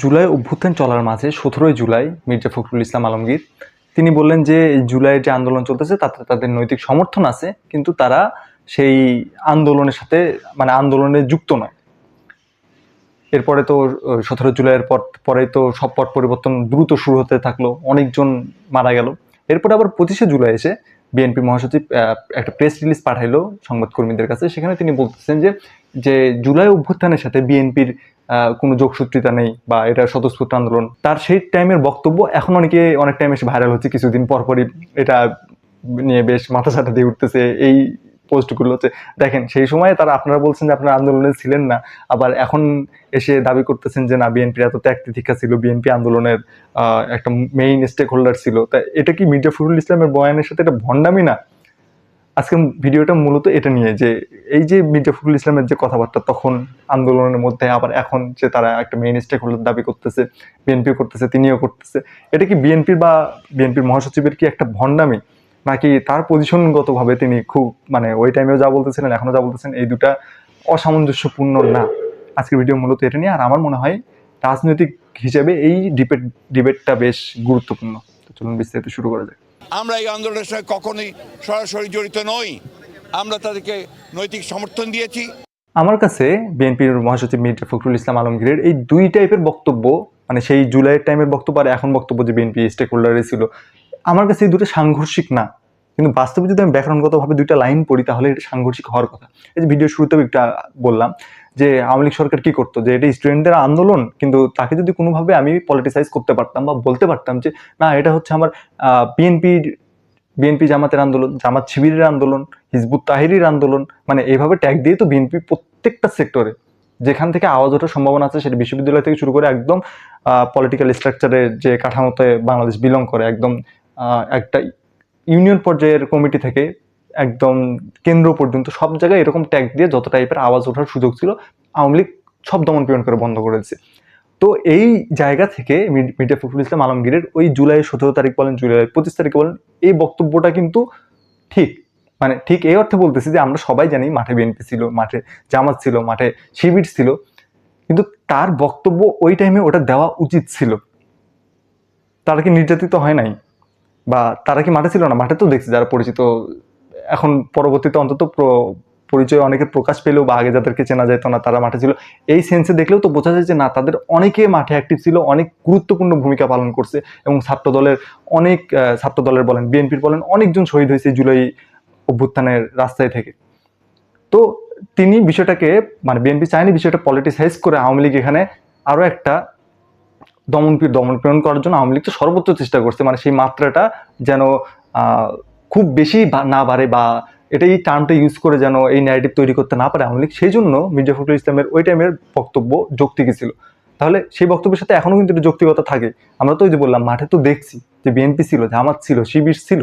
জুলাই অভ্যুত্থান চলার মাঝে সতেরোই জুলাই মির্জা ফখরুল ইসলাম আলমগীর, তিনি বললেন যে জুলাইয়ের যে আন্দোলন চলতেছে, তাতে তাদের নৈতিক সমর্থন আছে, কিন্তু তারা সেই আন্দোলনের সাথে মানে আন্দোলনে যুক্ত নয়। এরপরে তো সতেরো জুলাইয়ের পর পরে তো সব পট পরিবর্তন দ্রুত শুরু হতে থাকল, অনেকজন মারা গেল। এরপরে আবার পঁচিশে জুলাই এসে বিএনপি মহাসচিব একটা প্রেস রিলিজ পাঠাইলো সংবাদকর্মীদের কাছে, সেখানে তিনি বলতেছেন যে যে জুলাই অভ্যুত্থানের সাথে বিএনপির কোনো যোগসূত্রিতা নেই বা এটা স্বতঃস্ফূর্ত আন্দোলন, তার সেই টাইমের বক্তব্য এখন অনেকে অনেক টাইম এসে ভাইরাল হচ্ছে, কিছুদিন পরপরই এটা নিয়ে বেশ মাথা সাথা দিয়ে উঠতেছে এই পোস্টগুলো হচ্ছে। দেখেন, সেই সময় তারা আপনারা বলছেন যে আপনারা আন্দোলনে ছিলেন না, আবার এখন এসে দাবি করতেছেন যে না বিএনপির এত ত্যাগ তিতিক্ষা ছিল, বিএনপি আন্দোলনের একটা মেইন স্টেক হোল্ডার ছিল। তা এটা কি মির্জা ফখরুল ইসলামের বয়ানের সাথে এটা ভণ্ডামি না? আজকে ভিডিওটা মূলত এটা নিয়ে যে এই যে মির্জা ফখরুল ইসলামের যে কথাবার্তা তখন আন্দোলনের মধ্যে, আবার এখন যে তারা একটা মেইন স্টেক হোল্ডার দাবি করতেছে বিএনপিও করতেছে, তিনিও করতেছে, এটা কি বিএনপির বা বিএনপির মহাসচিবের কি একটা ভণ্ডামি? নাকি তার পজিশনগতভাবে তিনি খুব মানে ওই টাইমেও যা বলতেছিলেন এখনও যা বলতেছেন, এই দুটা অসামঞ্জস্যপূর্ণ না? আজকের ভিডিও মূলত এটা নিয়ে, আর আমার মনে হয় রাজনৈতিক হিসেবে এই ডিবেট ডিবেটটা বেশ গুরুত্বপূর্ণ। তো চলুন বিস্তারিত শুরু করা যাক। আমরা এই আন্দোলনের সঙ্গে কখনোই সরাসরি জড়িত নই। আমরা তাদেরকে নৈতিক সমর্থন দিয়েছি। আমার কাছে বিএনপির মহাসচিব মির্জা ফখরুল ইসলাম আলমগীরের এই দুই টাইপের বক্তব্য মানে সেই জুলাইয়ের টাইমের বক্তব্য আর এখন বক্তব্য যে বিএনপি স্টেক হোল্ডারে ছিল, আমার কাছে এই দুটো সাংঘর্ষিক না। কিন্তু বাস্তবে যদি আমি ব্যাকরণগতভাবে দুইটা লাইন পড়ি, তাহলে এটা সাংঘর্ষিক হওয়ার কথা। এই যে ভিডিও শুরুতেও একটু বললাম যে আওয়ামী লীগ সরকার কি করতো, যে এটা স্টুডেন্টদের আন্দোলন, কিন্তু তাকে যদি কোনোভাবে আমি পলিটিসাইজ করতে পারতাম বা বলতে পারতাম যে, না, এটা হচ্ছে আমার বিএনপির বিএনপি জামাতের আন্দোলন, জামাত শিবিরের আন্দোলন, হিজবুত তাহিরির আন্দোলন মানে এইভাবে ট্যাগ দিয়ে তো বিএনপি প্রত্যেকটা সেক্টরে যেখান থেকে আওয়াজ ওঠার সম্ভাবনা আছে, সেটা বিশ্ববিদ্যালয় থেকে শুরু করে একদম পলিটিক্যাল স্ট্রাকচারের যে কাঠামোতে বাংলাদেশ বিলং করে, একদম একটা ইউনিয়ন পর্যায়ের কমিটি থেকে একদম কেন্দ্র পর্যন্ত সব জায়গায় এরকম ট্যাগ দিয়ে যত টাইপের আওয়াজ ওঠার সুযোগ ছিল, আওয়ামী লীগ সব দমন পীড়ন করে বন্ধ করে দিয়েছে। তো এই জায়গা থেকে মির্জা ফখরুল ইসলাম আলমগীরের ওই জুলাই সতেরো তারিখ বলেন, জুলাই পঁচিশ তারিখ বলেন, এই বক্তব্যটা কিন্তু ঠিক মানে ঠিক এই অর্থে বলতেছি যে আমরা সবাই জানি মাঠে বিএনপি ছিল, মাঠে জামাত ছিল, মাঠে শিবির ছিল, কিন্তু তার বক্তব্য ওই টাইমে ওটা দেওয়া উচিত ছিল। তারা কি নির্যাতিত হয় নাই? বা তারা কি মাঠে ছিল না? মাঠে তো দেখছি যারা পরিচিত এখন পরবর্তীতে অন্তত প্র- পরিচয় অনেকে প্রকাশ পেলেও বা আগে যাদেরকে চেনা যেত না, তারা মাঠে ছিল। এই সেন্সে দেখলেও তো বোঝা যায় যে না, তাদের অনেকে মাঠে অ্যাক্টিভ ছিল, অনেক গুরুত্বপূর্ণ ভূমিকা পালন করছে এবং ছাত্র দলের অনেক ছাত্র দলের বলেন বিএনপির বলেন, অনেকজন শহীদ হয়েছে জুলাই অভ্যুত্থানের রাস্তায় থেকে। তো তিনি বিষয়টাকে মানে বিএনপি চায়নি, বিষয়টা পলিটিসাইজ করে আওয়ামী লীগ এখানে আরও একটা দমন পীড়- দমন পীড়ন করার জন্য আওয়ামী লীগ তো সর্বোচ্চ চেষ্টা করছে। মানে সেই মাত্রাটা যেন খুব বেশি না বাড়ে বা এটা এই টার্মটা ইউজ করে যেন এই ন্যারেটিভ তৈরি করতে না পারে আওয়ামী লীগ, সেই জন্য মির্জা ফখরুল ইসলামের ওই টাইমের বক্তব্য যৌক্তিকই ছিল। তাহলে সেই বক্তব্যের সাথে এখনও কিন্তু একটু যৌক্তিকতা থাকে। আমরা তো ওই যে বললাম, মাঠে তো দেখছি যে বিএনপি ছিল, জামাত ছিল, শিবির ছিল।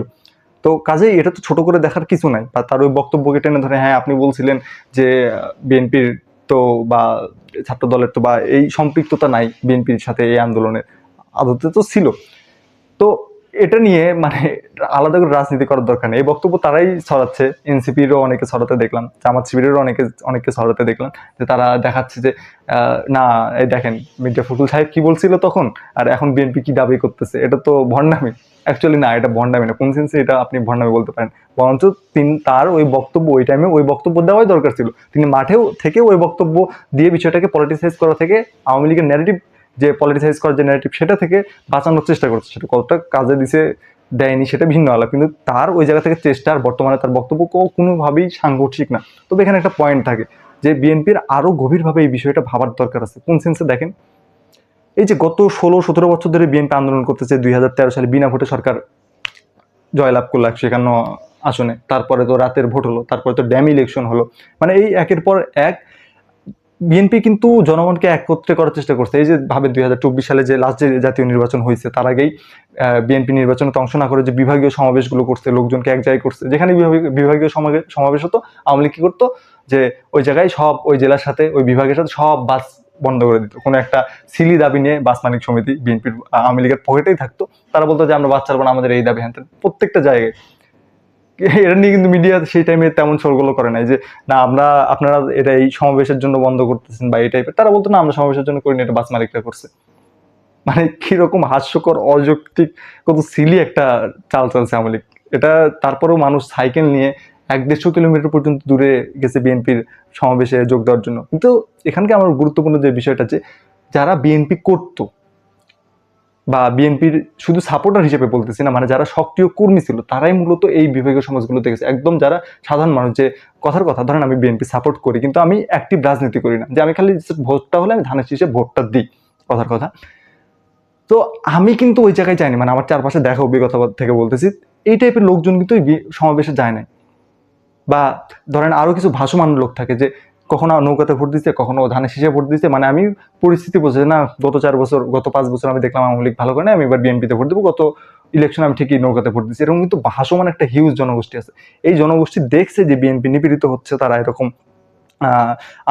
তো কাজেই এটা তো ছোট করে দেখার কিছু নাই বা তার ওই বক্তব্যকে টেনে ধরে হ্যাঁ আপনি বলছিলেন যে বিএনপির তো বা ছাত্র দলের তো বা এই সম্পৃক্ততা নাই বিএনপির সাথে এই আন্দোলনের, আদতে তো ছিল। তো এটা নিয়ে মানে আলাদা করে রাজনীতি করার দরকার নেই। এই বক্তব্য তারাই ছড়াচ্ছে। এনসিপিরও অনেকে ছড়াতে দেখলাম, জামাত শিবিরেরও অনেকে অনেকে ছড়াতে দেখলাম যে তারা দেখাচ্ছে যে না, এই দেখেন, মির্জা ফখরুল সাহেব কি বলছিল তখন? আর এখন বিএনপি কি দাবি করতেছে? এটা তো ভণ্ডামি। অ্যাকচুয়ালি না, এটা ভণ্ডামি না। কোন সেন্সে এটা আপনি ভণ্ডামি বলতে পারেন? বরঞ্চ তিনি, তার ওই বক্তব্য, ওই টাইমে ওই বক্তব্য দেওয়াই দরকার ছিল। তিনি মাঠেও থেকে ওই বক্তব্য দিয়ে বিষয়টাকে পলিটিসাইজ করা থেকে আওয়ামী লীগের ন্যারেটিভ যে পলিটিসাইজ করার যে ন্যারেটিভ সেটা থেকে বাঁচানোর চেষ্টা করছে সেটা কতটা কাজে দিছে, দেয়নি সেটা ভিন্ন আলাদা কিন্তু তার ওই জায়গা থেকে চেষ্টা আর বর্তমানে তার বক্তব্য কোনোভাবেই সাংঘর্ষিক না। তবে এখানে একটা পয়েন্ট থাকে যে বিএনপির আরও গভীরভাবে এই বিষয়টা ভাবার দরকার আছে। কোন সেন্সে দেখেন? এই যে গত ষোলো, সতেরো বছর ধরে বিএনপি আন্দোলন করতেছে দুই হাজার তেরো সালে বিনা ভোটে সরকার জয়লাভ করল একশো একান্ন আসনে। তারপরে তো রাতের ভোট হলো, তারপরে তো ড্যাম ইলেকশন হলো। মানে এই একের পর এক বিএনপি কিন্তু জনগণকে একত্রে করার চেষ্টা করছে। এই যে ভাবে দুই হাজার চব্বিশ সালে যে লাস্ট যে জাতীয় নির্বাচন হয়েছে, তার আগেই বিএনপি নির্বাচনে অংশ না করে যে বিভাগীয় সমাবেশগুলো করছে, লোকজনকে এক জায়গায় করছে। যেখানে বিভাগীয়- বিভাগীয় সমাবে- সমাবেশ হতো, আওয়ামী লীগ কি করতো? যে ওই জায়গায় সব ওই জেলার সাথে, ওই বিভাগের সাথে সব বাস বন্ধ করে দিত। কোনো একটা সিলি দাবি নিয়ে বাস মালিক সমিতি বিএনপির আওয়ামী লীগের পকেটেই থাকতো। তারা বলতো যে, আমরা বাস ছাড়বো না, আমাদের এই দাবি হ্যান প্রত্যেকটা জায়গায় এটা নিয়ে কিন্তু মিডিয়া সেই টাইমে তেমন সরগোল করে নাই যে, না, আমরা, আপনারা এটা এই সমাবেশের জন্য বন্ধ করতেছেন বা এই টাইপের তারা বলতো, না, আমরা সমাবেশের জন্য করিনি, এটা বাস মালিকরা করছে। মানে কীরকম হাস্যকর, অযৌক্তিক, কত সিলি একটা চাল চালছে আওয়ামী লীগ। এটা তারপরেও মানুষ সাইকেল নিয়ে এক দেড়শো কিলোমিটার পর্যন্ত দূরে গেছে বিএনপির সমাবেশে যোগ দেওয়ার জন্য। কিন্তু এখানকে আমার গুরুত্বপূর্ণ যে বিষয়টা যে, যারা বিএনপি করতো বা বিএনপির শুধু সাপোর্টার হিসেবে বলতেছি না মানে যারা সক্রিয় কর্মী ছিল, তারাই মূলত এই বিভাগীয় সমাজগুলো দেখেছে। একদম যারা সাধারণ মানুষ, যে কথার কথা, ধরেন আমি বিএনপি সাপোর্ট করি, কিন্তু আমি অ্যাক্টিভ রাজনীতি করি না। যে আমি খালি ভোটটা হলে আমি ধানের শীষে ভোটটা দিই, কথার কথা। তো আমি কিন্তু ওই জায়গায় যাইনি মানে আমার চারপাশে দেখা অভিজ্ঞতা থেকে বলতেছি, এই টাইপের লোকজন কিন্তু সমাবেশে যায় না বা ধরেন আরও কিছু ভাসমান লোক থাকে যে কখনো নৌকাতে ভোট দিচ্ছে কখনো ধানের শীষে ভোট দিচ্ছে মানে আমি পরিস্থিতি বুঝে না, গত চার বছর, গত পাঁচ বছর আমি দেখলাম আওয়ামী লীগ ভালো করে না আমি এবার বিএনপিতে ভোট দেবো, গত ইলেকশন আমি ঠিকই নৌকাতে ভোট দিচ্ছি এরকম কিন্তু ভাসমান একটা হিউজ জনগোষ্ঠী আছে। এই জনগোষ্ঠী দেখছে যে বিএনপি নিপীড়িত হচ্ছে, তারা এরকম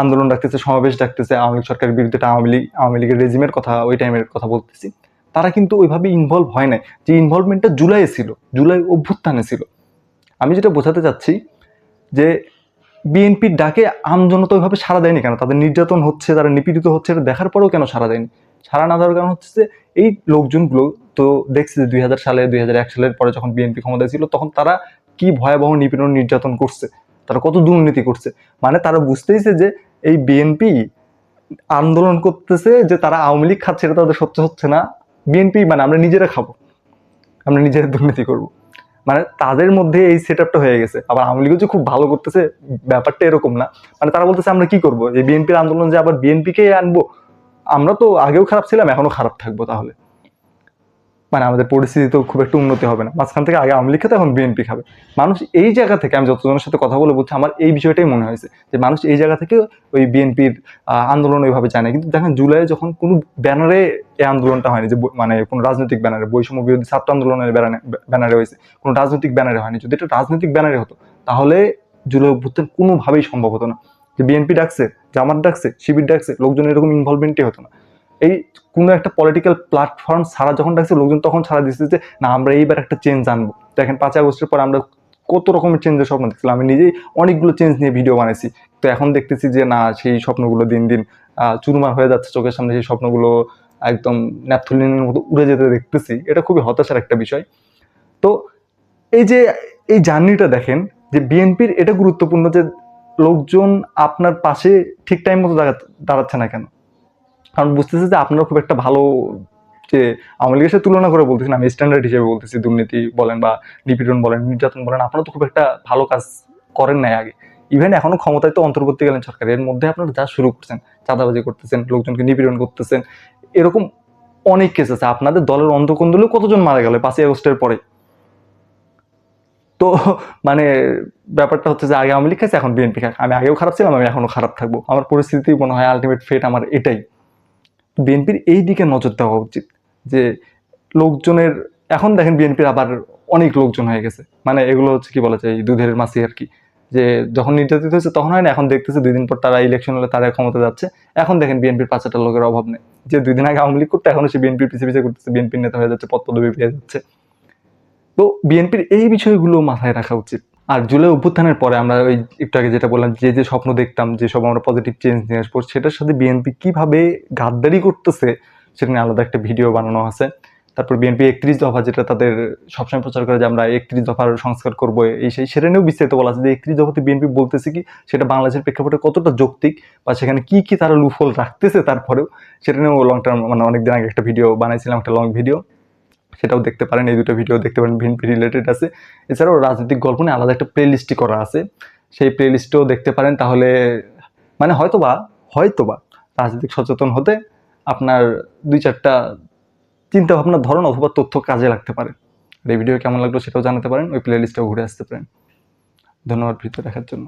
আন্দোলন ডাকতেছে, সমাবেশ ডাকতেছে, আওয়ামী লীগ সরকারের বিরুদ্ধে আওয়ামী লীগ, আওয়ামী লীগের রেজিমের কথা, ওই টাইমের কথা বলতেছি। তারা কিন্তু ওইভাবে ইনভলভ হয় নাই। যে ইনভলভমেন্টটা জুলাইয়ে ছিল, জুলাই অভ্যুত্থানে ছিল। আমি যেটা বোঝাতে চাচ্ছি যে বিএনপির ডাকে আমজনতা ওইভাবে সাড়া দেয়নি কেন? তাদের নির্যাতন হচ্ছে, তারা নিপীড়িত হচ্ছে, এটা দেখার পরেও কেন সাড়া দেয়নি? সাড়া না দেওয়ার কারণ হচ্ছে যে, এই লোকজনগুলো তো দেখছে যে দুই হাজার সালে, দুই হাজার এক সালের পরে যখন বিএনপি ক্ষমতায় ছিল, তখন তারা কি ভয়াবহ নিপীড়ন নির্যাতন করছে? তারা কত দুর্নীতি করছে? মানে তারা বুঝতেইছে যে, এই বিএনপি আন্দোলন করতেছে যে তারা আওয়ামী লীগ খাচ্ছে, এটা তাদের সহ্য হচ্ছে না। বিএনপি মানে আমরা নিজেরা খাব। আমরা নিজেরা দুর্নীতি করব। মানে তাদের মধ্যে এই সেট আপটা হয়ে গেছে। আবার আওয়ামী লীগও যে খুব ভালো করতেছে, ব্যাপারটা এরকম না। মানে তারা বলতেছে, আমরা কি করব? যে বিএনপির আন্দোলন যে আবার বিএনপিকে আনব? আমরা তো আগেও খারাপ ছিলাম এখনও খারাপ থাকব তাহলে। মানে আমাদের পরিস্থিতি তো খুব একটা উন্নতি হবে না। মাঝখান থেকে আগে আওয়ামী লীগ এখন বিএনপি খাবে। মানুষ এই জায়গা থেকে, আমি যতজনের সাথে কথা বলে বুঝছি, আমার এই বিষয়টাই মনে হয়েছে যে মানুষ এই জায়গা থেকে ওই বিএনপির আন্দোলন ওইভাবে যায় না। কিন্তু দেখেন জুলাই যখন কোনো ব্যানারে এই আন্দোলনটা হয়নি, যে মানে কোনো রাজনৈতিক ব্যানারে, বৈষম্য বিরোধী ছাত্র আন্দোলনের ব্যানারে হয়েছে, কোনো রাজনৈতিক ব্যানারে হয়নি। যদি এটা রাজনৈতিক ব্যানারে হতো, তাহলে জুলাই অভ্যুত্থান কোনোভাবেই সম্ভব হতো না। যে বিএনপি ডাকছে, জামাত ডাকছে, শিবির ডাকছে, লোকজন এরকম ইনভলভমেন্টই হতো না। এই কোনো একটা পলিটিক্যাল প্ল্যাটফর্ম ছাড়া যখন ডাকছে লোকজন তখন ছাড়া দিচ্ছে যে, না, আমরা এইবার একটা চেঞ্জ আনব। দেখেন, পাঁচ আগস্টের পর আমরা কত রকমের চেঞ্জের স্বপ্ন দেখছিলাম। আমি নিজেই অনেকগুলো চেঞ্জ নিয়ে ভিডিও বানাইছি। তো এখন দেখতেছি যে, না, সেই স্বপ্নগুলো দিন দিন চুরমার হয়ে যাচ্ছে চোখের সামনে, সেই স্বপ্নগুলো একদম ন্যাপথলিনের মতো উড়ে যেতে দেখতেছি। এটা খুবই হতাশার একটা বিষয়। তো এই যে, এই জার্নিটা দেখেন, যে বিএনপির এটা গুরুত্বপূর্ণ যে, লোকজন আপনার পাশে ঠিক টাইম মতো দাঁড়া- দাঁড়াচ্ছে না কেন? কারণ বুঝতেছে যে আপনারা খুব একটা ভালো যে আওয়ামী লীগের সাথে তুলনা করে বলতেছি আমি স্ট্যান্ডার্ড হিসেবে বলতেছি, দুর্নীতি বলেন বা নিপীড়ন বলেন, নির্যাতন বলেন, আপনারা তো খুব একটা ভালো কাজ করেন নাই আগে। ইভেন এখনও ক্ষমতায় তো অন্তর্বর্তীকালীন সরকার, এর মধ্যে আপনারা যা শুরু করছেন চাঁদাবাজি করতেছেন, লোকজনকে নিপীড়ন করতেছেন, এরকম অনেক কেস আছে। আপনাদের দলের অন্তকন্দলেও কতজন মারা গেল পাঁচই আগস্টের পরে? তো মানে ব্যাপারটা হচ্ছে যে আগে আওয়ামী লীগ খাইছে, এখন বিএনপি খাক আমি আগেও খারাপ ছিলাম, আমি এখনও খারাপ থাকব। আমার পরিস্থিতি মনে হয় আলটিমেট ফেট আমার এটাই। বিএনপির এই দিকে নজর দেওয়া উচিত যে লোকজনের, এখন দেখেন বিএনপির আবার অনেক লোকজন হয়ে গেছে। মানে এগুলো হচ্ছে কি বলা যায় দুধের মাসি আর কি। যে যখন নির্যাতিত হয়েছে তখন হয় না, এখন দেখতেছে দুই দিন পর তারা ইলেকশন হলে তারা ক্ষমতা যাচ্ছে। এখন দেখেন বিএনপির পাঁচটা লোকের অভাব নেই। যে দুই দিন আগে আওয়ামী লীগ করতে, এখন সে বিএনপির পিছিয়ে পিছিয়ে করতেছে, বিএনপির নেতা হয়ে যাচ্ছে পদ পদবি পেয়ে যাচ্ছে। তো বিএনপির এই বিষয়গুলো মাথায় রাখা উচিত। আর জুলাই অভ্যুত্থানের পরে আমরা ওই একটু আগে যেটা বললাম, যে যে স্বপ্ন দেখতাম যে, সব আমরা পজিটিভ চেঞ্জ নিয়ে আসব, সেটার সাথে বিএনপি কীভাবে গাদ্দারি করতেছে, সেটা নিয়ে আলাদা একটা ভিডিও বানানো আছে। তারপর বিএনপি একত্রিশ দফা যেটা তাদের সবসময় প্রচার করে যে, আমরা একত্রিশ দফার সংস্কার করব, এই সেই, সেটা নিয়েও বিস্তারিত বলা আছে যে, একত্রিশ দফাতে বিএনপি বলতেছে কি, সেটা বাংলাদেশের প্রেক্ষাপটে কতটা যৌক্তিক বা সেখানে কি কি তারা লুফল রাখতেছে তারপরেও, সেটা নিয়েও লং টার্ম মানে অনেকদিন আগে একটা ভিডিও বানাইছিলাম, একটা লং ভিডিও সেটাও দেখতে পারেন, এই দুটো ভিডিও দেখতে পারেন বিএনপি রিলেটেড আছে। এছাড়াও রাজনৈতিক গল্প নিয়ে আলাদা একটা প্লে লিস্টই করা আছে। সেই প্লে লিস্টও দেখতে পারেন, তাহলে মানে হয়তোবা হয়তোবা রাজনৈতিক সচেতন হতে আপনার দুই চারটা চিন্তা ভাবনার ধরন অথবা তথ্য কাজে লাগতে পারে। এই ভিডিও কেমন লাগল সেটাও জানাতে পারেন, ওই প্লে লিস্টটাও ঘুরে আসতে পারেন। ধন্যবাদ ভিডিও দেখার জন্য।